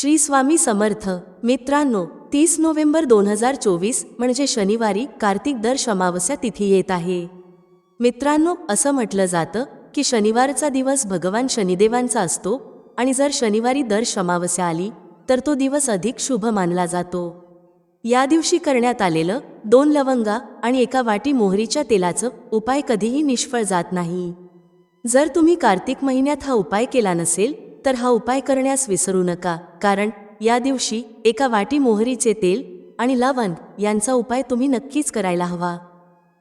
श्री स्वामी समर्थ. मित्रांनो तीस नोव्हेंबर दोन हजार चोवीस म्हणजे शनिवारी कार्तिक दर अमावस्या तिथी येत आहे. मित्रांनो असं म्हटलं जातं की शनिवारचा दिवस भगवान शनिदेवांचा असतो आणि जर शनिवारी दर अमावस्या आली तर तो दिवस अधिक शुभ मानला जातो. या दिवशी करण्यात आलेलं दोन लवंगा आणि एका वाटी मोहरीच्या तेलाचं उपाय कधीही निष्फळ जात नाही. जर तुम्ही कार्तिक महिन्यात हा उपाय केला नसेल तर हा उपाय करण्यास विसरू नका. कारण या दिवशी एका वाटी मोहरीचे तेल आणि लवंग यांचा उपाय तुम्ही नक्कीच करायला हवा.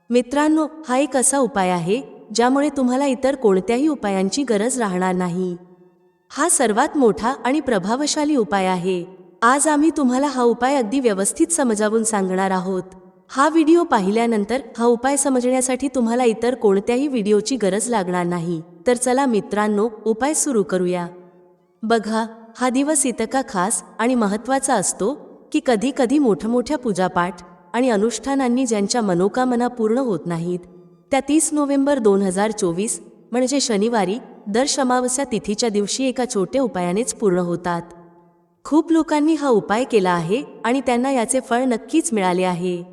मित्रांनो हा एक असा उपाय आहे ज्यामुळे तुम्हाला इतर कोणत्याही उपायांची गरज राहणार नाही. हा सर्वात मोठा आणि प्रभावशाली उपाय आहे. आज आम्ही तुम्हाला हा उपाय अगदी व्यवस्थित समजावून सांगणार आहोत. हा व्हिडिओ पाहिल्यानंतर हा उपाय समजण्यासाठी तुम्हाला इतर कोणत्याही व्हिडिओची गरज लागणार नाही. तर चला मित्रांनो उपाय सुरू करूया. बघा हा दिवस इतका खास आणि महत्त्वाचा असतो की कधी कधी मोठमोठ्या पूजापाठ आणि अनुष्ठानांनी ज्यांच्या मनोकामना पूर्ण होत नाहीत त्या तीस नोव्हेंबर दोन हजार चोवीस म्हणजे शनिवारी दर अमावस्या तिथीच्या दिवशी एका छोट्या उपायानेच पूर्ण होतात. खूप लोकांनी हा उपाय केला आहे आणि त्यांना याचे फळ नक्कीच मिळाले आहे.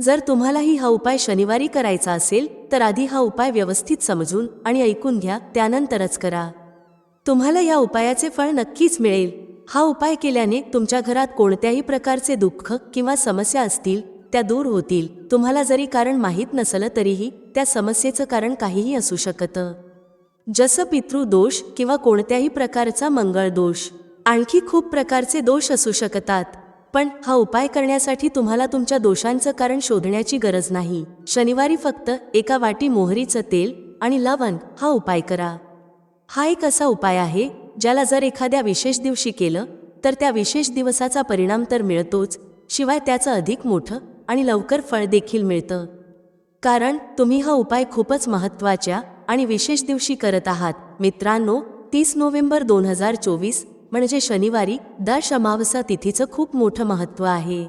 जर तुम्हालाही हा उपाय शनिवारी करायचा असेल तर आधी हा उपाय व्यवस्थित समजून आणि ऐकून घ्या त्यानंतरच करा. तुम्हाला या उपायाचे फळ नक्कीच मिळेल. हा उपाय केल्याने तुमच्या घरात कोणत्याही प्रकारचे दुःख किंवा समस्या असतील त्या दूर होतील. तुम्हाला जरी कारण माहीत नसलं तरीही त्या समस्येचं कारण काहीही असू शकतं. जसं पितृदोष किंवा कोणत्याही प्रकारचा मंगळ दोष. आणखी खूप प्रकारचे दोष असू शकतात. पण हा उपाय करण्यासाठी तुम्हाला तुमच्या दोषांचं कारण शोधण्याची गरज नाही. शनिवारी फक्त एका वाटी मोहरीचं तेल आणि लवण हा उपाय करा. हा एक असा उपाय आहे ज्याला जर एखाद्या विशेष दिवशी केलं तर त्या विशेष दिवसाचा परिणाम तर मिळतोच शिवाय त्याचं अधिक मोठं आणि लवकर फळ देखील मिळतं. कारण तुम्ही हा उपाय खूपच महत्त्वाच्या आणि विशेष दिवशी करत आहात. मित्रांनो तीस नोव्हेंबर दोन हजार चोवीस म्हणजे शनिवारी दश अमावस्या तिथीचं खूप मोठं महत्त्व आहे.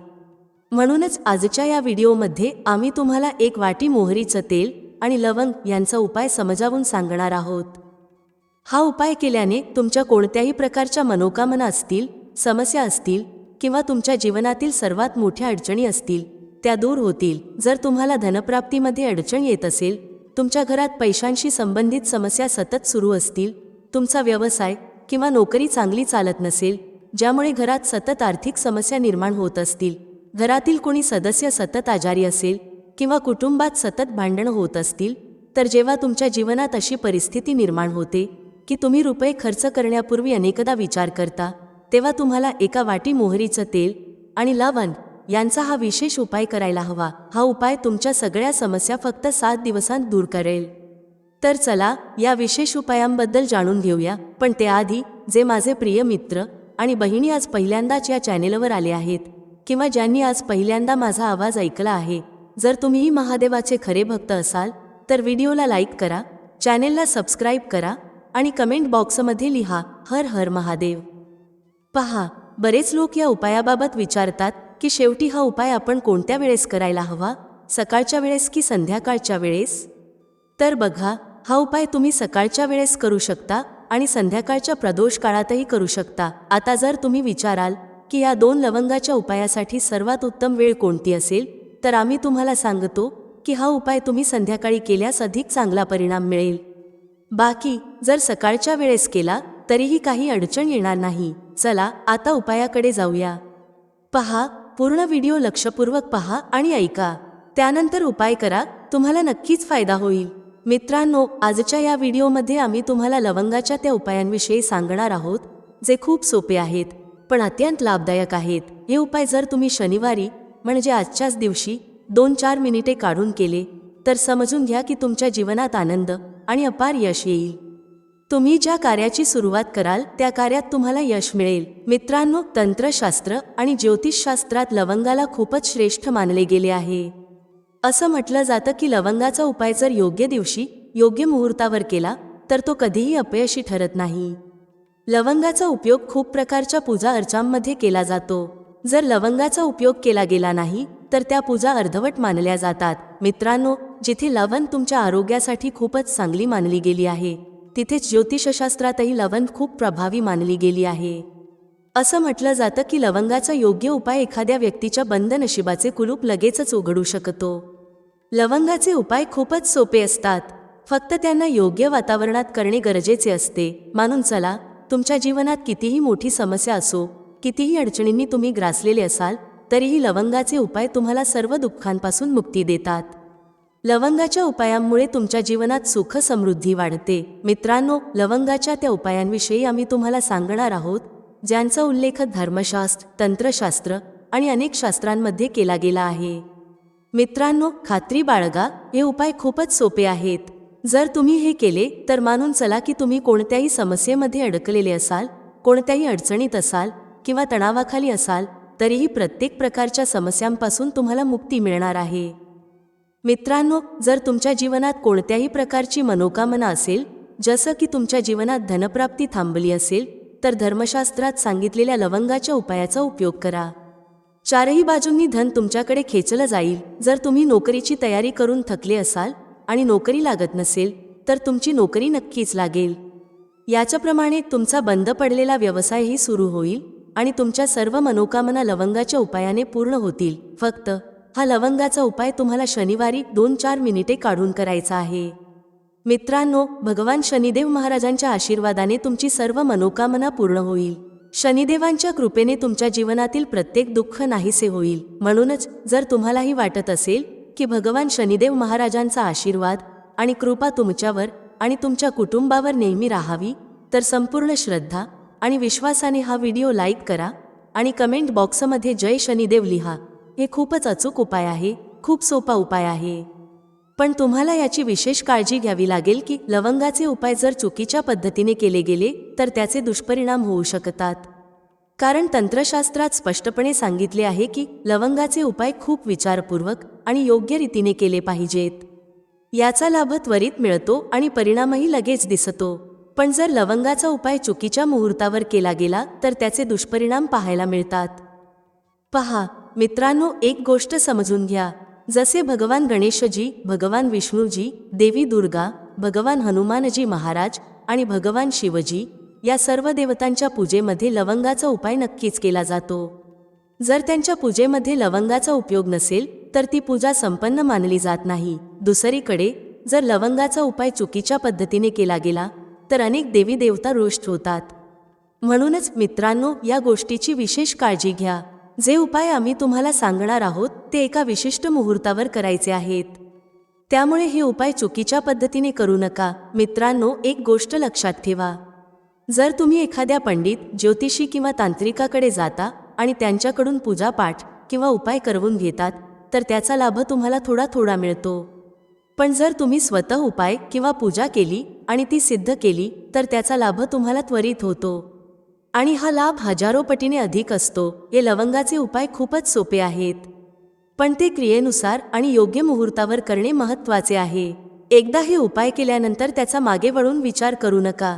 म्हणूनच आजच्या या व्हिडिओमध्ये आम्ही तुम्हाला एक वाटी मोहरीचं तेल आणि लवंग यांचा उपाय समजावून सांगणार आहोत. हा उपाय केल्याने तुमच्या कोणत्याही प्रकारच्या मनोकामना असतील समस्या असतील किंवा तुमच्या जीवनातील सर्वात मोठ्या अडचणी असतील त्या दूर होतील. जर तुम्हाला धनप्राप्तीमध्ये अडचण येत असेल तुमच्या घरात पैशांशी संबंधित समस्या सतत सुरू असतील तुमचा व्यवसाय किंवा नोकरी चांगली चालत नसेल ज्यामुळे घरात सतत आर्थिक समस्या निर्माण होत असतील घरातील कोणी सदस्य सतत आजारी असेल किंवा कुटुंबात सतत भांडणं होत असतील तर जेव्हा तुमच्या जीवनात अशी परिस्थिती निर्माण होते की तुम्ही रुपये खर्च करण्यापूर्वी अनेकदा विचार करता तेव्हा तुम्हाला एका वाटी मोहरीचं तेल आणि लवण यांचा हा विशेष उपाय करायला हवा. हा उपाय तुमच्या सगळ्या समस्या फक्त सात दिवसांत दूर करेल. तर चला या विशेष उपायांबद्दल जाणून घेऊया. पण त्याआधी जे माझे प्रिय मित्र आणि बहिणी आज पहिल्यांदाच या चॅनेलवर आले आहेत किंवा ज्यांनी आज पहिल्यांदा माझा आवाज ऐकला आहे जर तुम्हीही महादेवाचे खरे भक्त असाल तर व्हिडिओला लाईक करा चॅनेलला सबस्क्राईब करा आणि कमेंट बॉक्समध्ये लिहा हर हर महादेव. पहा बरेच लोक या उपायाबाबत विचारतात की शेवटी हा उपाय आपण कोणत्या वेळेस करायला हवा? सकाळच्या वेळेस की संध्याकाळच्या वेळेस? तर बघा हा उपाय तुम्ही सकाळच्या वेळेस करू शकता आणि संध्याकाळच्या प्रदोष काळातही करू शकता. आता जर तुम्ही विचाराल की या दोन लवंगाच्या उपायासाठी सर्वात उत्तम वेळ कोणती असेल तर आम्ही तुम्हाला सांगतो की हा उपाय तुम्ही संध्याकाळी केल्यास अधिक चांगला परिणाम मिळेल. बाकी जर सकाळच्या वेळेस केला तरीही काही अडचण येणार नाही. चला आता उपायाकडे जाऊया. पहा पूर्ण व्हिडिओ लक्षपूर्वक पहा आणि ऐका. त्यानंतर उपाय करा तुम्हाला नक्कीच फायदा होईल. मित्रांनो आजच्या या व्हिडिओमध्ये आम्ही तुम्हाला लवंगाच्या त्या उपायांविषयी सांगणार आहोत जे खूप सोपे आहेत पण अत्यंत लाभदायक आहेत. हे उपाय जर तुम्ही शनिवारी म्हणजे आजच्याच दिवशी दोन चार मिनिटे काढून केले तर समजून घ्या की तुमच्या जीवनात आनंद आणि अपार यश येईल. तुम्ही ज्या कार्याची सुरुवात कराल त्या कार्यात तुम्हाला यश मिळेल. मित्रांनो तंत्रशास्त्र आणि ज्योतिषशास्त्रात लवंगाला खूपच श्रेष्ठ मानले गेले आहे. असं म्हटलं जातं की लवंगाचा उपाय जर योग्य दिवशी योग्य मुहूर्तावर केला तर तो कधीही अपयशी ठरत नाही. लवंगाचा उपयोग खूप प्रकारच्या पूजा अर्चांमध्ये केला जातो. जर लवंगाचा उपयोग केला गेला नाही तर त्या पूजा अर्धवट मानल्या जातात. मित्रांनो जिथे लवण तुमच्या आरोग्यासाठी खूपच चांगली मानली गेली आहे तिथेच ज्योतिषशास्त्रातही लवण खूप प्रभावी मानली गेली आहे. असं म्हटलं जातं की लवंगाचा योग्य उपाय एखाद्या व्यक्तीच्या बंद नशिबाचे कुलूप लगेचच उघडू शकतो. लवंगाचे उपाय खूपच सोपे असतात. फक्त त्यांना योग्य वातावरणात करणे गरजेचे असते. मानून चला तुमच्या जीवनात कितीही मोठी समस्या असो कितीही अडचणींनी तुम्ही ग्रासलेले असाल तरीही लवंगाचे उपाय तुम्हाला सर्व दुःखांपासून मुक्ती देतात. लवंगाच्या उपायांमुळे तुमच्या जीवनात सुख समृद्धी वाढते. मित्रांनो लवंगाच्या त्या उपायांविषयी आम्ही तुम्हाला सांगणार आहोत ज्यांचा उल्लेख धर्मशास्त्र तंत्रशास्त्र आणि अनेक शास्त्रांमध्ये केला गेला आहे. मित्रांनो खात्री बाळगा हे उपाय खूपच सोपे आहेत. जर तुम्ही हे केले तर मानून चला की तुम्ही कोणत्याही समस्येमध्ये अडकलेले असाल कोणत्याही अडचणीत असाल किंवा तणावाखाली असाल तरीही प्रत्येक प्रकारच्या समस्यांपासून तुम्हाला मुक्ती मिळणार आहे. मित्रांनो जर तुमच्या जीवनात कोणत्याही प्रकारची मनोकामना असेल जसं की तुमच्या जीवनात धनप्राप्ती थांबली असेल तर धर्मशास्त्रात सांगितलेल्या लवंगाच्या उपायाचा उपयोग करा. चारही बाजूंनी धन तुमच्याकडे खेचलं जाईल. जर तुम्ही नोकरीची तयारी करून थकले असाल आणि नोकरी लागत नसेल तर तुमची नोकरी नक्कीच लागेल. याच्याप्रमाणे तुमचा बंद पडलेला व्यवसायही सुरू होईल. आणि तुमच्या सर्व मनोकामना लवंगाच्या उपायाने पूर्ण होतील. फक्त हा लवंगाचा उपाय तुम्हाला शनिवारी दोन चार मिनिटे काढून करायचा आहे. मित्रांनो भगवान शनिदेव महाराजांच्या आशीर्वादाने तुमची सर्व मनोकामना पूर्ण होईल. शनिदेवांच्या कृपेने तुमच्या जीवनातील प्रत्येक दुःख नाहीसे होईल. म्हणूनच जर तुम्हालाही वाटत असेल की भगवान शनिदेव महाराजांचा आशीर्वाद आणि कृपा तुमच्यावर आणि तुमच्या कुटुंबावर नेहमी राहावी तर संपूर्ण श्रद्धा आणि विश्वासाने हा व्हिडिओ लाईक करा आणि कमेंट बॉक्समध्ये जय शनिदेव लिहा. हे खूपच अचूक उपाय आहे खूप सोपा उपाय आहे. पण तुम्हाला याची विशेष काळजी घ्यावी लागेल की लवंगाचे उपाय जर चुकीच्या पद्धतीने केले गेले तर त्याचे दुष्परिणाम होऊ शकतात. कारण तंत्रशास्त्रात स्पष्टपणे सांगितले आहे की लवंगाचे उपाय खूप विचारपूर्वक आणि योग्य रीतीने केले पाहिजेत. याचा लाभ त्वरित मिळतो आणि परिणामही लगेच दिसतो. पण जर लवंगाचा उपाय चुकीच्या मुहूर्तावर केला गेला तर त्याचे दुष्परिणाम पाहायला मिळतात. पहा मित्रांनो एक गोष्ट समजून घ्या. जसे भगवान गणेशजी भगवान विष्णूजी देवी दुर्गा भगवान हनुमानजी महाराज आणि भगवान शिवजी या सर्व देवतांच्या पूजेमध्ये लवंगाचा उपाय नक्कीच केला जातो. जर त्यांच्या पूजेमध्ये लवंगाचा उपयोग नसेल तर ती पूजा संपन्न मानली जात नाही. दुसरीकडे जर लवंगाचा उपाय चुकीच्या पद्धतीने केला गेला तर अनेक देवी देवता रुष्ट होतात. म्हणूनच मित्रांनो या गोष्टीची विशेष काळजी घ्या. जे उपाय आम्ही तुम्हाला सांगणार आहोत ते एका विशिष्ट मुहूर्तावर करायचे आहेत. त्यामुळे हे उपाय चुकीच्या पद्धतीने करू नका. मित्रांनो एक गोष्ट लक्षात ठेवा. जर तुम्ही एखाद्या पंडित ज्योतिषी किंवा तांत्रिकाकडे जाता आणि त्यांच्याकडून पूजापाठ किंवा उपाय करवून घेतात तर त्याचा लाभ तुम्हाला थोडा थोडा मिळतो. पण जर तुम्ही स्वतः उपाय किंवा पूजा केली आणि ती सिद्ध केली तर त्याचा लाभ तुम्हाला त्वरित होतो. आणि हा लाभ हजारो पटीने अधिक असतो. हे लवंगाचे उपाय खूपच सोपे आहेत. पण ते क्रियेनुसार आणि योग्य मुहूर्तावर करणे महत्त्वाचे आहे. एकदा हे उपाय केल्यानंतर त्याचा मागे वळून विचार करू नका.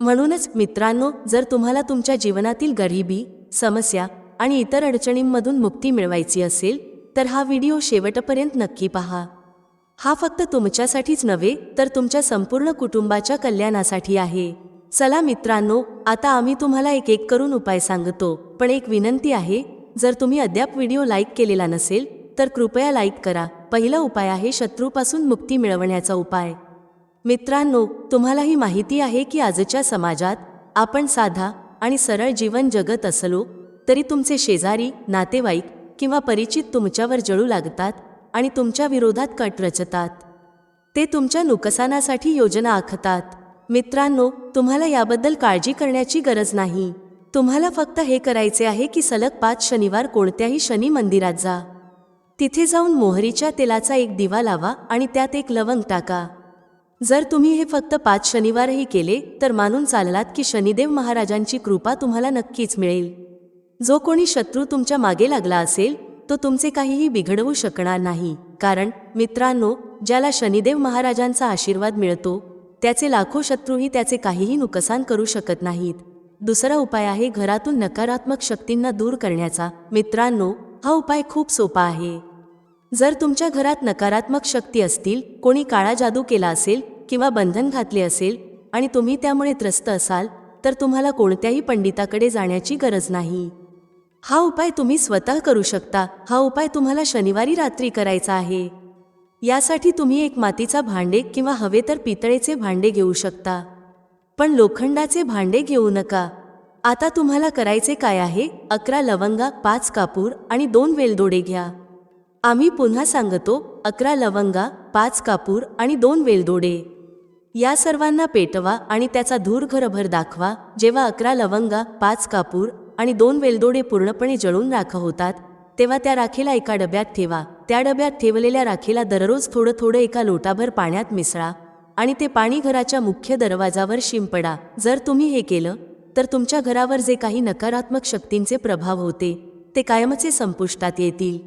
म्हणूनच मित्रांनो जर तुम्हाला तुमच्या जीवनातील गरिबी समस्या आणि इतर अडचणींमधून मुक्ती मिळवायची असेल तर हा व्हिडिओ शेवटपर्यंत नक्की पहा. हा फक्त तुमच्यासाठीच नव्हे तर तुमच्या संपूर्ण कुटुंबाच्या कल्याणासाठी आहे. चला मित्रांनो आता आम्ही तुम्हाला एक एक करून उपाय सांगतो. पण एक विनंती आहे जर तुम्ही अद्याप व्हिडिओ लाईक केलेला नसेल तर कृपया लाईक करा. पहिला उपाय आहे शत्रूपासून मुक्ती मिळवण्याचा उपाय. मित्रांनो तुम्हालाही माहिती आहे की आजच्या समाजात आपण साधा आणि सरळ जीवन जगत असलो तरी तुमचे शेजारी नातेवाईक किंवा परिचित तुमच्यावर जळू लागतात आणि तुमच्या विरोधात कट रचतात. ते तुमच्या नुकसानासाठी योजना आखतात. मित्रांनो तुम्हाला याबद्दल काळजी करण्याची गरज नाही. तुम्हाला फक्त हे करायचे आहे की सलग पाच शनिवार कोणत्याही शनी मंदिरात जा. तिथे जाऊन मोहरीच्या तेलाचा एक दिवा लावा आणि त्यात एक लवंग टाका. जर तुम्ही हे फक्त पाच शनिवारही केले तर मानून चाललात की शनिदेव महाराजांची कृपा तुम्हाला नक्कीच मिळेल. जो कोणी शत्रू तुमच्या मागे लागला असेल तो तुमचे काहीही बिघडवू शकणार नाही. कारण मित्रांनो ज्याला शनिदेव महाराजांचा आशीर्वाद मिळतो त्याचे लाखो शत्रूही त्याचे काहीही नुकसान करू शकत नाहीत. दुसरा उपाय आहे घरातून नकारात्मक शक्तींना दूर करण्याचा. मित्रांनो हा उपाय खूप सोपा आहे. जर तुमच्या घरात नकारात्मक शक्ती असतील कोणी काळा जादू केला असेल किंवा बंधन घातले असेल आणि तुम्ही त्यामुळे त्रस्त असाल तर तुम्हाला कोणत्याही पंडिताकडे जाण्याची गरज नाही. हा उपाय तुम्ही स्वतः करू शकता. हा उपाय तुम्हाला शनिवारी रात्री करायचा आहे. यासाठी तुम्ही एक मातीचा भांडे किंवा हवे तर पितळेचे भांडे घेऊ शकता. पण लोखंडाचे भांडे घेऊ नका. आता तुम्हाला करायचे काय आहे? अकरा लवंगा पाच कापूर आणि दोन वेलदोडे घ्या. आम्ही पुन्हा सांगतो अकरा लवंगा पाच कापूर आणि दोन वेलदोडे. या सर्वांना पेटवा आणि त्याचा धूर घरभर दाखवा. जेव्हा अकरा लवंगा पाच कापूर आणि दोन वेलदोडे पूर्णपणे जळून राख होतात. तेव्हा त्या राखेला एका डब्यात ठेवा. त्या डब्यात ठेवलेल्या राखेला दररोज थोडं थोडं एका लोटाभर पाण्यात मिसळा. आणि ते पाणी घराच्या मुख्य दरवाजावर शिंपडा. जर तुम्ही हे केलं तर तुमच्या घरावर जे काही नकारात्मक शक्तींचे प्रभाव होते ते कायमचे संपुष्टात येतील.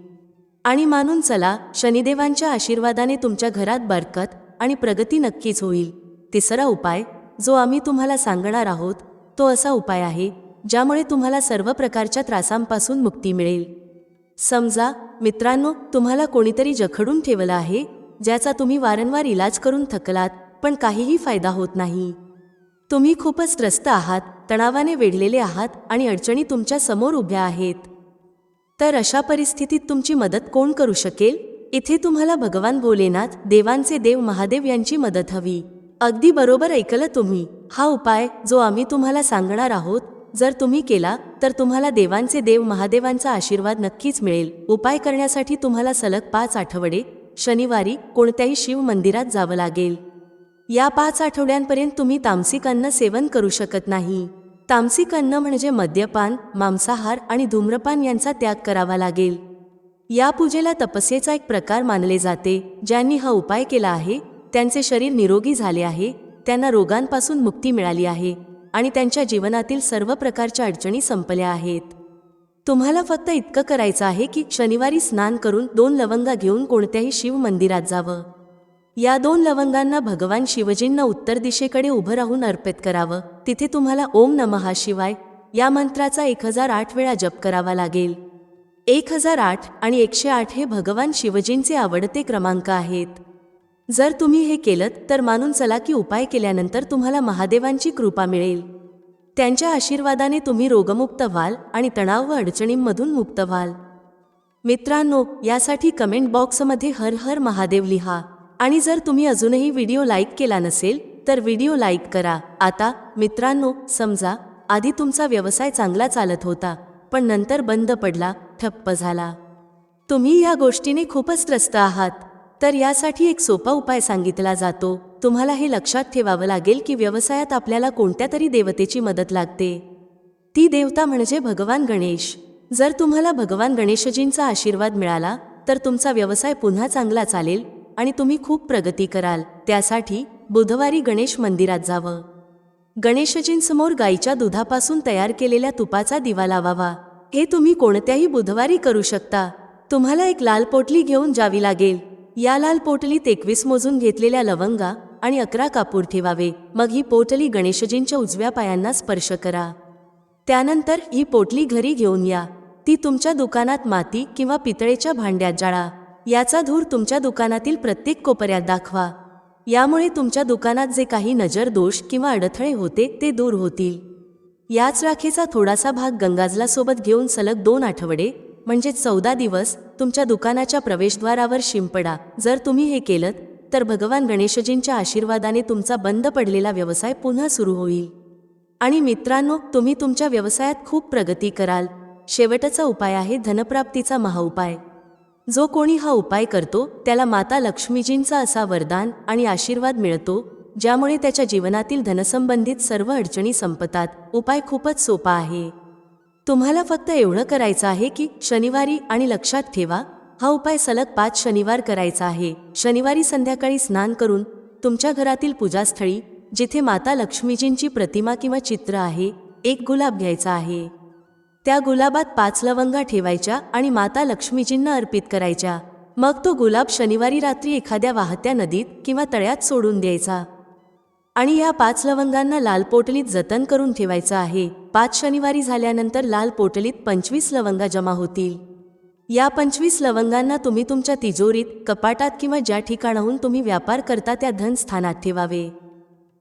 आणि मानून चला शनिदेवांच्या आशीर्वादाने तुमच्या घरात बरकत आणि प्रगती नक्कीच होईल. तिसरा उपाय जो आम्ही तुम्हाला सांगणार आहोत तो असा उपाय आहे ज्यामुळे तुम्हाला सर्व प्रकारच्या त्रासांपासून मुक्ती मिळेल. समजा मित्रांनो तुम्हाला कोणीतरी जखडून ठेवलं आहे ज्याचा तुम्ही वारंवार इलाज करून थकलात पण काहीही फायदा होत नाही. तुम्ही खूपच त्रस्त आहात तणावाने वेढलेले आहात आणि अडचणी तुमच्यासमोर उभ्या आहेत. तर अशा परिस्थितीत तुमची मदत कोण करू शकेल? इथे तुम्हाला भगवान भोलेनाथ देवांचे देव महादेव यांची मदत हवी. अगदी बरोबर ऐकलं तुम्ही. हा उपाय जो आम्ही तुम्हाला सांगणार आहोत जर तुम्ही केला तर तुम्हाला देवांचे देव महादेवांचा आशीर्वाद नक्कीच मिळेल. उपाय करण्यासाठी तुम्हाला सलग पाच आठवडे शनिवारी कोणत्याही शिव मंदिरात जावं लागेल. या पाच आठवड्यांपर्यंत तुम्ही तामसिक अन्न सेवन करू शकत नाही. तामसिक अन्न म्हणजे मद्यपान मांसाहार आणि धूम्रपान यांचा त्याग करावा लागेल. या पूजेला तपस्येचा एक प्रकार मानले जाते ज्यांनी हा उपाय केला आहे त्यांचे शरीर निरोगी झाले आहे त्यांना रोगांपासून मुक्ती मिळाली आहे. आणि त्यांच्या जीवनातील सर्व प्रकारच्या अडचणी संपल्या आहेत. तुम्हाला फक्त इतकं करायचं आहे की शनिवारी स्नान करून दोन लवंगा घेऊन कोणत्याही शिव मंदिरात जावं. या दोन लवंगांना भगवान शिवजींना उत्तर दिशेकडे उभं राहून अर्पित करावं. तिथे तुम्हाला ओम नमहा शिवाय या मंत्राचा एक हजार आठ वेळा जप करावा लागेल. एक हजार आठ आणि एकशे आठ हे भगवान शिवजींचे आवडते क्रमांक आहेत. जर तुम्ही हे केलं तर मानून चला की उपाय केल्यानंतर तुम्हाला महादेवांची कृपा मिळेल. त्यांच्या आशीर्वादाने तुम्ही रोगमुक्त व्हाल आणि तणाव व अडचणींमधून मुक्त व्हाल. मित्रांनो यासाठी कमेंट बॉक्समध्ये हर हर महादेव लिहा. आणि जर तुम्ही अजूनही व्हिडिओ लाईक केला नसेल तर व्हिडिओ लाईक करा. आता मित्रांनो समजा आधी तुमचा व्यवसाय चांगला चालत होता पण नंतर बंद पडला ठप्प झाला. तुम्ही या गोष्टीने खूपच त्रस्त आहात. तर यासाठी एक सोपा उपाय सांगितला जातो. तुम्हाला हे लक्षात ठेवावं लागेल की व्यवसायात आपल्याला कोणत्या तरी देवतेची मदत लागते. ती देवता म्हणजे भगवान गणेश. जर तुम्हाला भगवान गणेशजींचा आशीर्वाद मिळाला तर तुमचा व्यवसाय पुन्हा चांगला चालेल आणि तुम्ही खूप प्रगती कराल. त्यासाठी बुधवारी गणेश मंदिरात जावं. गणेशजींसमोर गाईच्या दुधापासून तयार केलेल्या तुपाचा दिवा लावावा. हे तुम्ही कोणत्याही बुधवारी करू शकता. तुम्हाला एक लाल पोटली घेऊन जावी लागेल. या लाल पोटलीत एकवीस मोजून घेतलेल्या लवंगा आणि अकरा कापूर ठेवावे. मग ही पोटली गणेशजींच्या उजव्या पायांना स्पर्श करा. त्यानंतर ही पोटली घरी घेऊन या. ती तुमच्या दुकानात माती किंवा पितळेच्या भांड्यात जाळा. याचा धूर तुमच्या दुकानातील प्रत्येक कोपऱ्यात दाखवा. यामुळे तुमच्या दुकानात जे काही नजर दोष किंवा अडथळे होते ते दूर होतील. याच राखेचा थोडासा भाग गंगाजलासोबत घेऊन सलग दोन आठवडे म्हणजे चौदा दिवस तुमच्या दुकानाच्या प्रवेशद्वारावर शिंपडा. जर तुम्ही हे केलं तर भगवान गणेशजींच्या आशीर्वादाने तुमचा बंद पडलेला व्यवसाय पुन्हा सुरू होईल. आणि मित्रांनो तुम्ही तुमच्या व्यवसायात खूप प्रगती कराल. शेवटचा उपाय आहे धनप्राप्तीचा महाउपाय. जो कोणी हा उपाय करतो त्याला माता लक्ष्मीजींचा असा वरदान आणि आशीर्वाद मिळतो ज्यामुळे त्याच्या जीवनातील धनसंबंधित सर्व अडचणी संपतात. उपाय खूपच सोपा आहे. तुम्हाला फक्त एवढं करायचं आहे की शनिवारी आणि लक्षात ठेवा हा उपाय सलग पाच शनिवार करायचा आहे. शनिवारी संध्याकाळी स्नान करून तुमच्या घरातील पूजास्थळी जिथे माता लक्ष्मीजींची प्रतिमा किंवा चित्र आहे एक गुलाब घ्यायचा आहे. त्या गुलाबात पाच लवंगा ठेवायच्या आणि माता लक्ष्मीजींना अर्पित करायच्या. मग तो गुलाब शनिवारी रात्री एखाद्या वाहत्या नदीत किंवा तळ्यात सोडून द्यायचा. आणि या पाच लवंगांना लाल पोटलीत जतन करून ठेवायचं आहे. पाच शनिवारी झाल्यानंतर लाल पोटलीत पंचवीस लवंगा जमा होतील. या पंचवीस लवंगांना तुम्ही तुमच्या तिजोरीत कपाटात किंवा ज्या ठिकाणाहून तुम्ही व्यापार करता त्या धन स्थानात ठेवावे.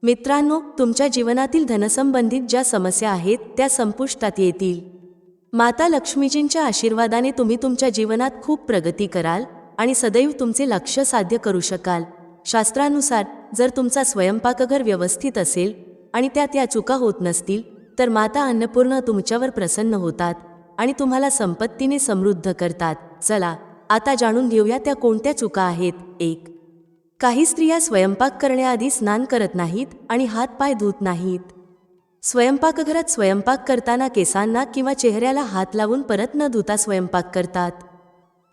मित्रांनो तुमच्या जीवनातील धनसंबंधित ज्या समस्या आहेत त्या संपुष्टात येतील. माता लक्ष्मीजींच्या आशीर्वादाने तुम्ही तुमच्या जीवनात खूप प्रगती कराल आणि सदैव तुमचे लक्ष साध्य करू शकाल. शास्त्रानुसार जर तुमचा स्वयंपाकघर व्यवस्थित असेल आणि त्यात या चुका होत नसतील तर माता अन्नपूर्ण तुमच्यावर प्रसन्न होतात आणि तुम्हाला संपत्तीने समृद्ध करतात. चला आता जाणून घेऊया त्या कोणत्या चुका आहेत. एक काही स्त्रिया स्वयंपाक करण्याआधी स्नान करत नाहीत आणि हातपाय धुत नाहीत. स्वयंपाकघरात स्वयंपाक करताना केसांना किंवा चेहऱ्याला हात लावून परत न धुता स्वयंपाक करतात.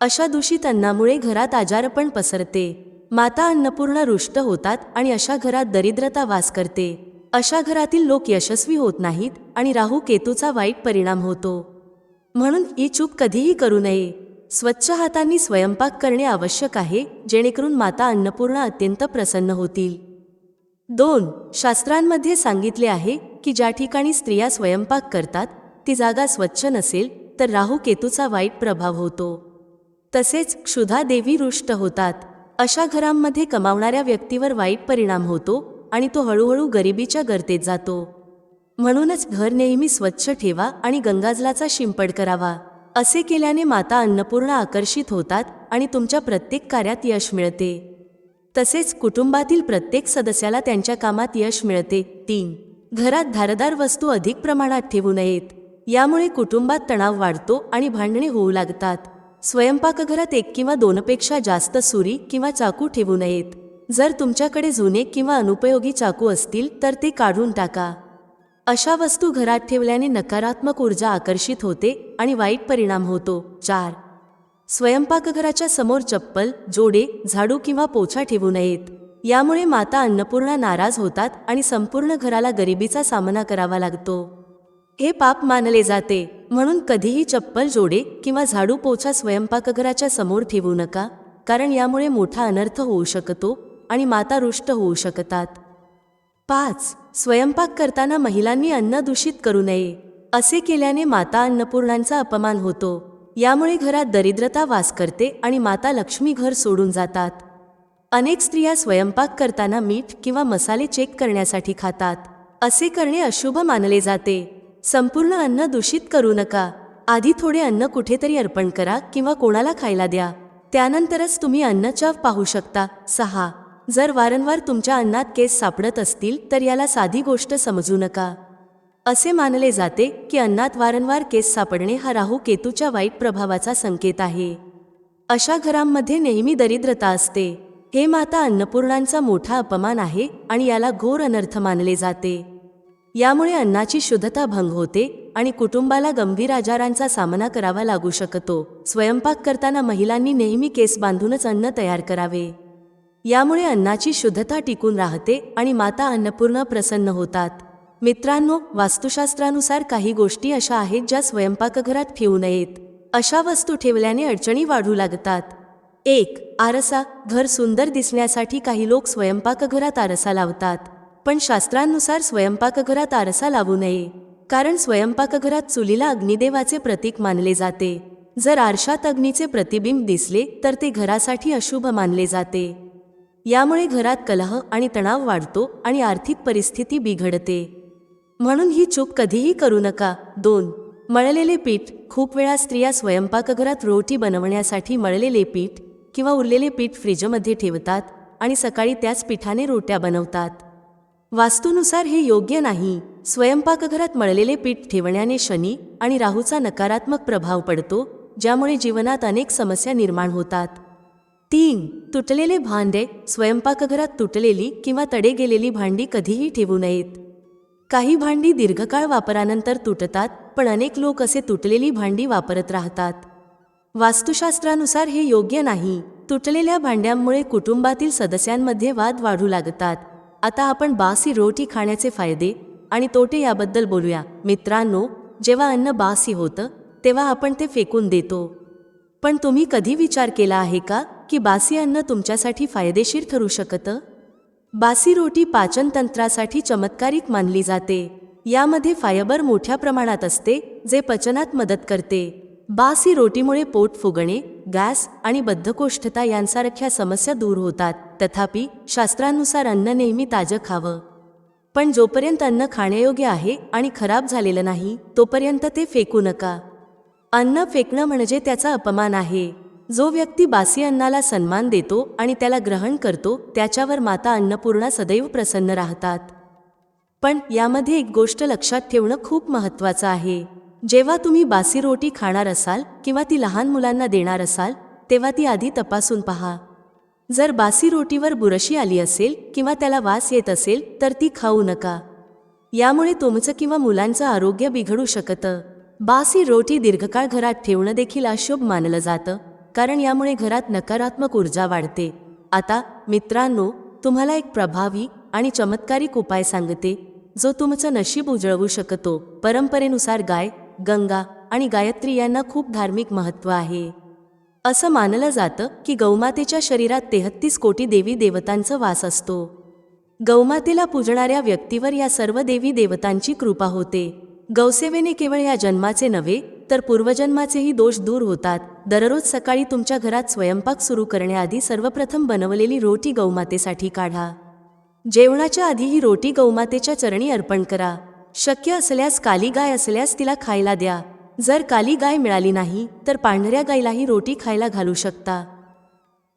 अशा दूषित अन्नामुळे घरात आजारपण पसरते. माता अन्नपूर्ण रुष्ट होतात आणि अशा घरात दरिद्रता वास करते. अशा घरातील लोक यशस्वी होत नाहीत आणि राहू केतूचा वाईट परिणाम होतो. म्हणून ही चूक कधीही करू नये. स्वच्छ हातांनी स्वयंपाक करणे आवश्यक आहे जेणेकरून माता अन्नपूर्ण अत्यंत प्रसन्न होतील. दोन शास्त्रांमध्ये सांगितले आहे की ज्या ठिकाणी स्त्रिया स्वयंपाक करतात ती जागा स्वच्छ नसेल तर राहू केतूचा वाईट प्रभाव होतो. तसेच क्षुधा देवी रुष्ट होतात. अशा घरांमध्ये कमावणाऱ्या व्यक्तीवर वाईट परिणाम होतो आणि तो हळूहळू गरिबीच्या गर्तेत जातो. म्हणूनच घर नेहमी स्वच्छ ठेवा आणि गंगाजलाचा शिंपड करावा. असे केल्याने माता अन्नपूर्ण आकर्षित होतात आणि तुमच्या प्रत्येक कार्यात यश मिळते. तसेच कुटुंबातील प्रत्येक सदस्याला त्यांच्या कामात यश मिळते. तीन. घरात धारदार वस्तू अधिक प्रमाणात ठेवू नयेत. यामुळे कुटुंबात तणाव वाढतो आणि भांडणे होऊ लागतात. स्वयंपाकघरात एक किंवा दोनपेक्षा जास्त सुरी किंवा चाकू ठेवू नयेत. जर तुमच्याकडे जुने किंवा अनुपयोगी चाकू असतील तर ते काढून टाका. अशा वस्तू घरात ठेवल्याने नकारात्मक ऊर्जा आकर्षित होते आणि वाईट परिणाम होतो. चार. स्वयंपाकघराच्या समोर चप्पल जोडे झाडू किंवा पोछा ठेवू नयेत. यामुळे माता अन्नपूर्णा नाराज होतात आणि संपूर्ण घराला गरिबीचा सामना करावा लागतो. हे पाप मानले जाते. म्हणून कधीही चप्पल जोडे किंवा झाडू पोछा स्वयंपाकघराच्या समोर ठेवू नका कारण यामुळे मोठा अनर्थ होऊ शकतो आणि माता रुष्ट होऊ शकतात. पाच स्वयंपाक करताना महिलांनी अन्न दूषित करू नये. असे केल्याने माता अन्नपूर्णांचा अपमान होतो. यामुळे घरात दरिद्रता वास करते आणि माता लक्ष्मी घर सोडून जातात. अनेक स्त्रिया स्वयंपाक करताना मीठ किंवा मसाले चेक करण्यासाठी खातात. असे करणे अशुभ मानले जाते. संपूर्ण अन्न दूषित करू नका. आधी थोडे अन्न कुठेतरी अर्पण करा किंवा कोणाला खायला द्या. त्यानंतरच तुम्ही अन्नचव पाहू शकता. सहा. जर वारंवार तुमच्या अन्नात केस सापडत असतील तर याला साधी गोष्ट समजू नका. असे मानले जाते की अन्नात वारंवार केस सापडणे हा राहू केतूच्या वाईट प्रभावाचा संकेत आहे. अशा घरांमध्ये नेहमी दरिद्रता असते. हे माता अन्नपूर्णांचा मोठा अपमान आहे आणि याला घोर अनर्थ मानले जाते. यामुळे अन्नाची शुद्धता भंग होते आणि कुटुंबाला गंभीर आजारांचा सामना करावा लागू शकतो. स्वयंपाक करताना महिलांनी नेहमी केस बांधूनच अन्न तयार करावे. यामुळे अन्नाची शुद्धता टिकून राहते आणि माता अन्नपूर्ण प्रसन्न होतात. मित्रांनो वास्तुशास्त्रानुसार काही गोष्टी अशा आहेत ज्या स्वयंपाकघरात ठेवू नयेत. अशा वस्तू ठेवल्याने अडचणी वाढू लागतात. एक आरसा. घर सुंदर दिसण्यासाठी काही लोक स्वयंपाकघरात आरसा लावतात. पण शास्त्रांनुसार स्वयंपाकघरात आरसा लावू नये कारण स्वयंपाकघरात चुलीला अग्निदेवाचे प्रतीक मानले जाते. जर आरशात अग्नीचे प्रतिबिंब दिसले तर ते घरासाठी अशुभ मानले जाते. यामुळे घरात कलह आणि तणाव वाढतो आणि आर्थिक परिस्थिती बिघडते. म्हणून ही चूक कधीही करू नका. दोन मळलेले पीठ. खूप वेळा स्त्रिया स्वयंपाकघरात रोटी बनवण्यासाठी मळलेले पीठ किंवा उरलेले पीठ फ्रीजमध्ये ठेवतात आणि सकाळी त्याच पिठाने रोट्या बनवतात. वास्तूनुसार हे योग्य नाही. स्वयंपाकघरात मळलेले पीठ ठेवण्याने शनी आणि राहूचा नकारात्मक प्रभाव पडतो ज्यामुळे जीवनात अनेक समस्या निर्माण होतात. तीन. तुटलेले भांडे स्वयंपाकघरात तुटलेली किंवा तडे गेलेली भांडी कधीही ठेवू नयेत. काही भांडी दीर्घकाळ वापरानंतर तुटतात पण अनेक लोक असे तुटलेली भांडी वापरत राहतात. वास्तुशास्त्रानुसार हे योग्य नाही. तुटलेल्या भांड्यांमुळे कुटुंबातील सदस्यांमध्ये वाद वाढू लागतात. आता आपण बासी रोटी खाण्याचे फायदे आणि तोटे याबद्दल बोलूया. मित्रांनो जेव्हा अन्न बासी होतं तेव्हा आपण ते फेकून देतो. पण तुम्ही कधी विचार केला आहे का की बासी अन्न तुमच्यासाठी फायदेशीर ठरू शकतं? बासी रोटी पाचनतंत्रासाठी चमत्कारिक मानली जाते. यामध्ये फायबर मोठ्या प्रमाणात असते जे पचनात मदत करते. बासी रोटीमुळे पोट फुगणे गॅस आणि बद्धकोष्ठता यांसारख्या समस्या दूर होतात. तथापि शास्त्रानुसार अन्न नेहमी ताजं खावं. पण जोपर्यंत अन्न खाण्यायोग्य आहे आणि खराब झालेलं नाही तोपर्यंत ते फेकू नका. अन्न फेकणं म्हणजे त्याचा अपमान आहे. जो व्यक्ती बासी अन्नाला सन्मान देतो आणि त्याला ग्रहण करतो त्याच्यावर माता अन्नपूर्णा सदैव प्रसन्न राहतात. पण यामध्ये एक गोष्ट लक्षात ठेवणं खूप महत्त्वाचं आहे. जेव्हा तुम्ही बासी रोटी खाणार असाल किंवा ती लहान मुलांना देणार असाल तेव्हा ती आधी तपासून पहा. जर बासी रोटीवर बुरशी आली असेल किंवा त्याला वास येत असेल तर ती खाऊ नका. यामुळे तुमचं किंवा मुलांचं आरोग्य बिघडू शकतं. बासी रोटी दीर्घकाळ घरात ठेवणं देखील अशुभ मानलं जातं कारण यामुळे घरात नकारात्मक ऊर्जा वाढते. आता मित्रांनो तुम्हाला एक प्रभावी आणि चमत्कारिक उपाय सांगते जो तुमचं नशीब उजळवू शकतो. परंपरेनुसार गाय गंगा आणि गायत्री यांना खूप धार्मिक महत्त्व आहे. असं मानलं जातं की गौमातेच्या शरीरात तेहत्तीस कोटी देवी देवतांचा वास असतो. गौमातेला पूजणाऱ्या व्यक्तीवर या सर्व देवी देवतांची कृपा होते. गौसेवेने केवळ या जन्माचे नव्हे तर पूर्वजन्माचेही दोष दूर होतात. दररोज सकाळी तुमच्या घरात स्वयंपाक सुरू करण्याआधी सर्वप्रथम बनवलेली रोटी गौमातेसाठी काढा. जेवणाच्या आधी ही रोटी गौमातेच्या चरणी अर्पण करा. शक्य असल्यास काली गाय असल्यास तिला खायला द्या. जर काली गाय मिळाली नाही तर पांढऱ्या गायीलाही रोटी खायला घालू शकता.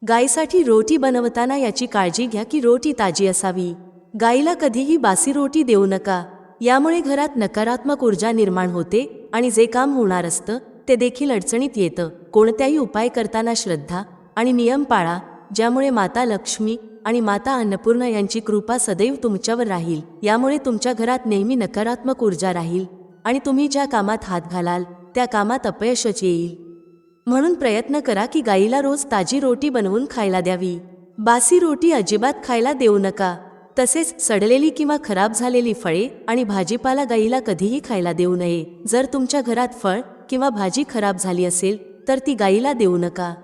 गायीसाठी रोटी बनवताना याची काळजी घ्या की रोटी ताजी असावी. गायीला कधीही बासी रोटी देऊ नका. यामुळे घरात नकारात्मक ऊर्जा निर्माण होते आणि जे काम होणार असतं ते देखील अडचणीत येतं. कोणत्याही उपाय करताना श्रद्धा आणि नियम पाळा. ज्यामुळे माता लक्ष्मी आणि माता अन्नपूर्णा यांची कृपा सदैव तुमच्यावर राहील. यामुळे तुमच्या घरात नेहमी नकारात्मक ऊर्जा राहील आणि तुम्ही ज्या कामात हात घालाल त्या कामात अपयशच येईल. म्हणून प्रयत्न करा की गाईला रोज ताजी रोटी बनवून खायला द्यावी. बासी रोटी अजिबात खायला देऊ नका. तसेच सडलेली किंवा खराब झालेली फळे आणि भाजीपाला गाईला कधीही खायला देऊ नये. जर तुमच्या घरात फळ किंवा भाजी खराब झाली असेल तर ती गाईला देऊ नका.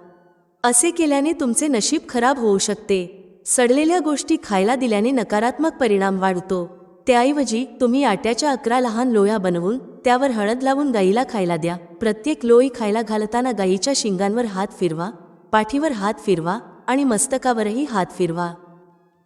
असे केल्याने तुमचे नशीब खराब होऊ शकते. सडलेल्या गोष्टी खायला दिल्याने नकारात्मक परिणाम वाढतो. त्याऐवजी तुम्ही आट्याच्या अकरा लहान लोया बनवून त्यावर हळद लावून गाईला खायला द्या. प्रत्येक लोई खायला घालताना गाईच्या शिंगांवर हात फिरवा पाठीवर हात फिरवा आणि मस्तकावरही हात फिरवा.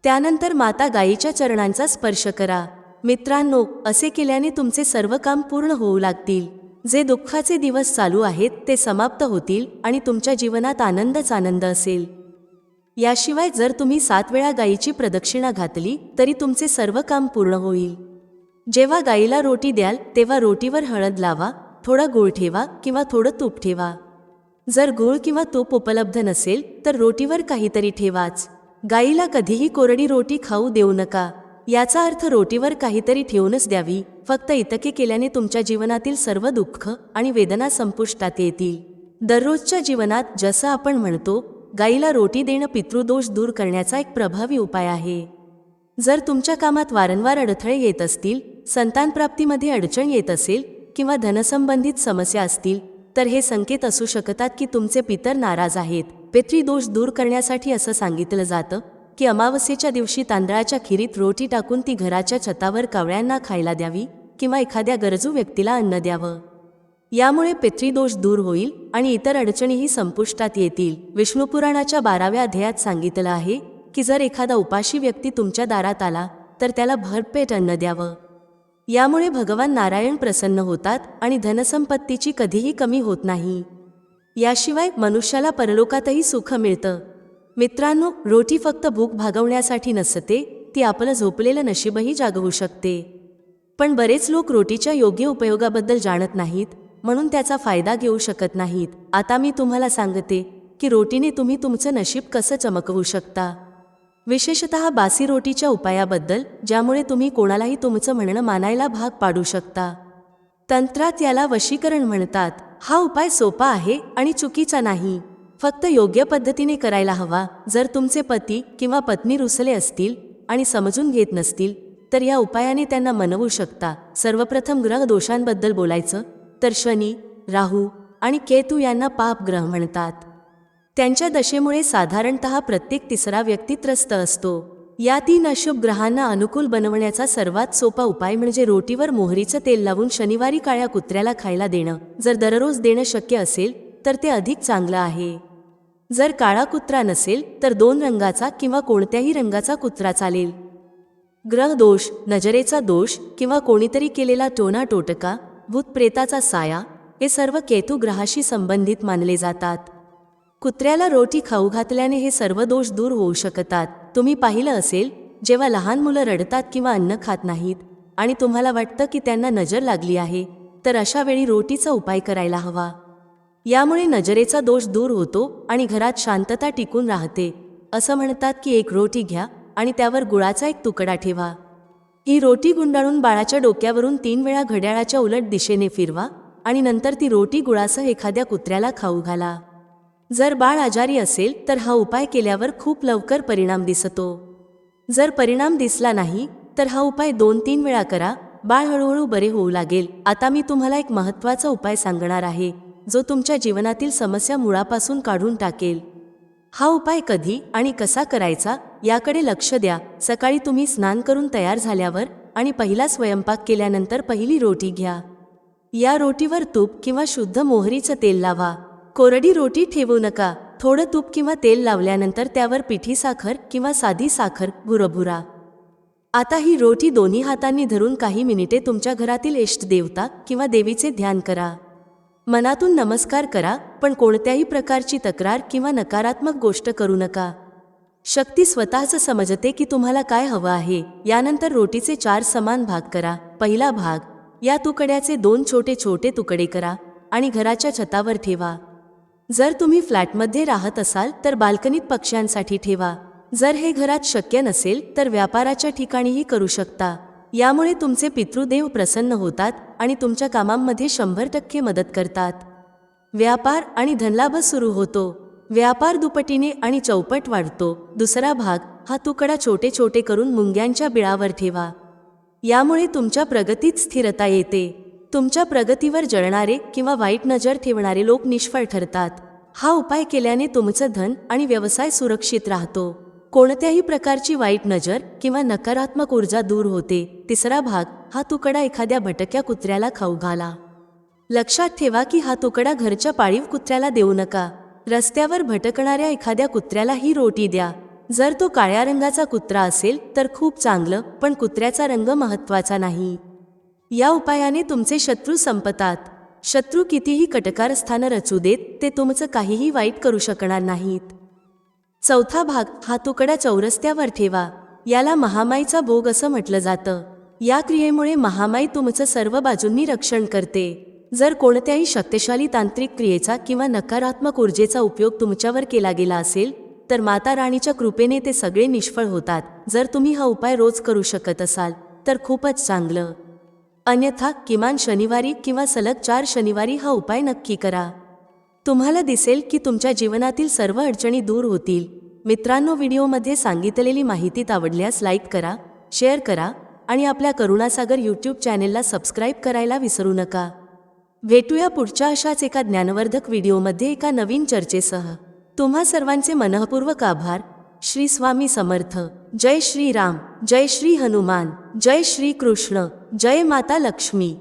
त्यानंतर माता गाईच्या चरणांचा स्पर्श करा. मित्रांनो असे केल्याने तुमचे सर्व काम पूर्ण होऊ लागतील. जे दुःखाचे दिवस चालू आहेत ते समाप्त होतील आणि तुमच्या जीवनात आनंदच आनंद असेल. याशिवाय जर तुम्ही सात वेळा गायीची प्रदक्षिणा घातली तरी तुमचे सर्व काम पूर्ण होईल. जेव्हा गाईला रोटी द्याल तेव्हा रोटीवर हळद लावा थोडा गूळ ठेवा किंवा थोडं तूप ठेवा. जर गूळ किंवा तूप उपलब्ध नसेल तर रोटीवर काहीतरी ठेवाच. गाईला कधीही कोरडी रोटी खाऊ देऊ नका. याचा अर्थ रोटीवर काहीतरी ठेवूनच द्यावी. फक्त इतके केल्याने तुमच्या जीवनातील सर्व दुःख आणि वेदना संपुष्टात येतील. दररोजच्या जीवनात जसं आपण म्हणतो गाईला रोटी देणं पितृदोष दूर करण्याचा एक प्रभावी उपाय आहे. जर तुमच्या कामात वारंवार अडथळे येत असतील संतानप्राप्तीमध्ये अडचण येत असेल किंवा धनसंबंधित समस्या असतील तर हे संकेत असू शकतात की तुमचे पितर नाराज आहेत. पितृदोष दूर करण्यासाठी असं सांगितलं जातं की अमावस्येच्या दिवशी तांदळाच्या खिरीत रोटी टाकून ती घराच्या छतावर कावळ्यांना खायला द्यावी किंवा एखाद्या गरजू व्यक्तीला अन्न द्यावं. यामुळे पितृदोष दूर होईल आणि इतर अडचणीही संपुष्टात येतील. विष्णुपुराणाच्या बाराव्या अध्यायात सांगितलं आहे की जर एखादा उपाशी व्यक्ती तुमच्या दारात आला तर त्याला भरपेट अन्न द्यावं. यामुळे भगवान नारायण प्रसन्न होतात आणि धनसंपत्तीची कधीही कमी होत नाही. याशिवाय मनुष्याला परलोकातही सुख मिळतं. मित्रांनो रोटी फक्त भूक भागवण्यासाठी नसते ती आपलं झोपलेलं नशीबही जागवू शकते. पण बरेच लोक रोटीच्या योग्य उपयोगाबद्दल जाणत नाहीत म्हणून त्याचा फायदा घेऊ शकत नाहीत. आता मी तुम्हाला सांगते की रोटीने तुम्ही तुमचं नशीब कसं चमकवू शकता. विशेषत बासी रोटीच्या उपायाबद्दल ज्यामुळे तुम्ही कोणालाही तुमचं म्हणणं मानायला भाग पाडू शकता. तंत्रात याला वशीकरण म्हणतात. हा उपाय सोपा आहे आणि चुकीचा नाही. फक्त योग्य पद्धतीने करायला हवा. जर तुमचे पती किंवा पत्नी रुसले असतील आणि समजून घेत नसतील तर या उपायाने त्यांना मनवू शकता. सर्वप्रथम ग्रह दोषांबद्दल बोलायचं तर शनी राहू आणि केतू यांना पापग्रह म्हणतात. त्यांच्या दशेमुळे साधारणत प्रत्येक तिसरा व्यक्ती त्रस्त असतो. या तीन अशुभ ग्रहांना अनुकूल बनवण्याचा सर्वात सोपा उपाय म्हणजे रोटीवर मोहरीचं तेल लावून शनिवारी काळ्या कुत्र्याला खायला देणं. जर दररोज देणं शक्य असेल तर ते अधिक चांगलं आहे. जर काळा कुत्रा नसेल तर दोन रंगाचा किंवा कोणत्याही रंगाचा कुत्रा चालेल. ग्रह दोष नजरेचा दोष किंवा कोणीतरी केलेला टोना टोटका भूतप्रेताचा साया हे सर्व केतू ग्रहाशी संबंधित मानले जातात. कुत्र्याला रोटी खाऊ घातल्याने हे सर्व दोष दूर होऊ शकतात. तुम्ही पाहिलं असेल जेव्हा लहान मुलं रडतात किंवा अन्न खात नाहीत आणि तुम्हाला वाटतं की त्यांना नजर लागली आहे तर अशा वेळी रोटीचा उपाय करायला हवा. यामुळे नजरेचा दोष दूर होतो आणि घरात शांतता टिकून राहते. असं म्हणतात की एक रोटी घ्या आणि त्यावर गुळाचा एक तुकडा ठेवा. ही रोटी गुंडाळून बाळाच्या डोक्यावरून तीन वेळा घड्याळाच्या उलट दिशेने फिरवा आणि नंतर ती रोटी गुळासह एखाद्या कुत्र्याला खाऊ घाला. जर बाळ आजारी असेल तर हा उपाय केल्यावर खूप लवकर परिणाम दिसतो. जर परिणाम दिसला नाही तर हा उपाय दोन तीन वेळा करा. बाळ हळूहळू बरे होऊ लागेल. आता मी तुम्हाला एक महत्त्वाचा उपाय सांगणार आहे. जो तुमच्या जीवनातील समस्या मुळापासून काढून टाकेल. हा उपाय कधी आणि कसा करायचा याकडे लक्ष द्या. सकाळी तुम्ही स्नान करून तयार झाल्यावर आणि पहिला स्वयंपाक केल्यानंतर पहिली रोटी घ्या. या रोटीवर तूप किंवा शुद्ध मोहरीचं तेल लावा. कोरडी रोटी ठेवू नका. थोडं तूप किंवा तेल लावल्यानंतर त्यावर पिठी साखर किंवा साधी साखर भुरभुरा. आता ही रोटी दोन्ही हातांनी धरून काही मिनिटे तुमच्या घरातील इष्ट देवता किंवा देवीचे ध्यान करा. मनातून नमस्कार करा पण कोणत्याही प्रकारची तक्रार किंवा नकारात्मक गोष्ट करू नका. शक्ती स्वतःच समजते की तुम्हाला काय हवं आहे. यानंतर रोटीचे चार समान भाग करा. पहिला भाग या तुकड्याचे दोन छोटे छोटे तुकडे करा आणि घराच्या छतावर ठेवा. जर तुम्ही फ्लॅटमध्ये राहत असाल तर बाल्कनीत पक्ष्यांसाठी ठेवा. जर हे घरात शक्य नसेल तर व्यापाराच्या ठिकाणीही करू शकता. यामुळे तुमचे पितृदेव प्रसन्न होतात आणि तुमच्या कामांमध्ये शंभर टक्के मदत करतात. व्यापार आणि धनलाभ सुरू होतो. व्यापार दुपटीने आणि चौपट वाढतो. दुसरा भाग हा तुकडा छोटे छोटे करून मुंग्यांच्या बिळावर ठेवा. यामुळे तुमच्या प्रगतीत स्थिरता येते. तुमच्या प्रगतीवर जळणारे किंवा वाईट नजर ठेवणारे लोक निष्फळ ठरतात. हा उपाय केल्याने तुमचं धन आणि व्यवसाय सुरक्षित राहतो. कोणत्याही प्रकारची वाईट नजर किंवा नकारात्मक ऊर्जा दूर होते तिसरा भाग हा तुकडा एखाद्या भटक्या कुत्र्याला खाऊ घाला. लक्षात ठेवा की हा तुकडा घरच्या पाळीव कुत्र्याला देऊ नका. रस्त्यावर भटकणाऱ्या एखाद्या कुत्र्याला ही रोटी द्या. जर तो काळ्या रंगाचा कुत्रा असेल तर खूप चांगलं पण कुत्र्याचा रंग महत्त्वाचा नाही. या उपायाने तुमचे शत्रू संपतात. शत्रू कितीही कटकारस्थानं रचू देत ते तुमचं काहीही वाईट करू शकणार नाहीत. चौथा भाग हा तुकडा चौरस्त्यावर ठेवा. याला महामाईचा भोग असं म्हटलं जातं. या क्रियेमुळे महामाई तुमचं सर्व बाजूंनी रक्षण करते. जर कोणत्याही शक्तिशाली तांत्रिक क्रियेचा किंवा नकारात्मक ऊर्जेचा उपयोग तुमच्यावर केला गेला असेल तर माता राणीच्या कृपेने ते सगळे निष्फळ होतात. जर तुम्ही हा उपाय रोज करू शकत असाल तर खूपच चांगलं. अन्यथा किमान शनिवारी किंवा सलग चार शनिवारी हा उपाय नक्की करा. तुम्हाला दिसेल की तुमच्या जीवनातील सर्व अडचणी दूर होतील. मित्रांनो व्हिडिओमध्ये सांगितलेली माहिती आवडल्यास लाईक करा शेअर करा आणि आपल्या करुणासागर यूट्यूब चॅनेलला सबस्क्राईब करायला विसरू नका. भेटूया पुढच्या अशाच एका ज्ञानवर्धक व्हिडिओमध्ये एका नवीन चर्चेसह. तुम्हा सर्वांचे मनःपूर्वक आभार. श्री स्वामी समर्थ. जय श्री राम जय श्री हनुमान. जय श्री कृष्ण. जय माता लक्ष्मी.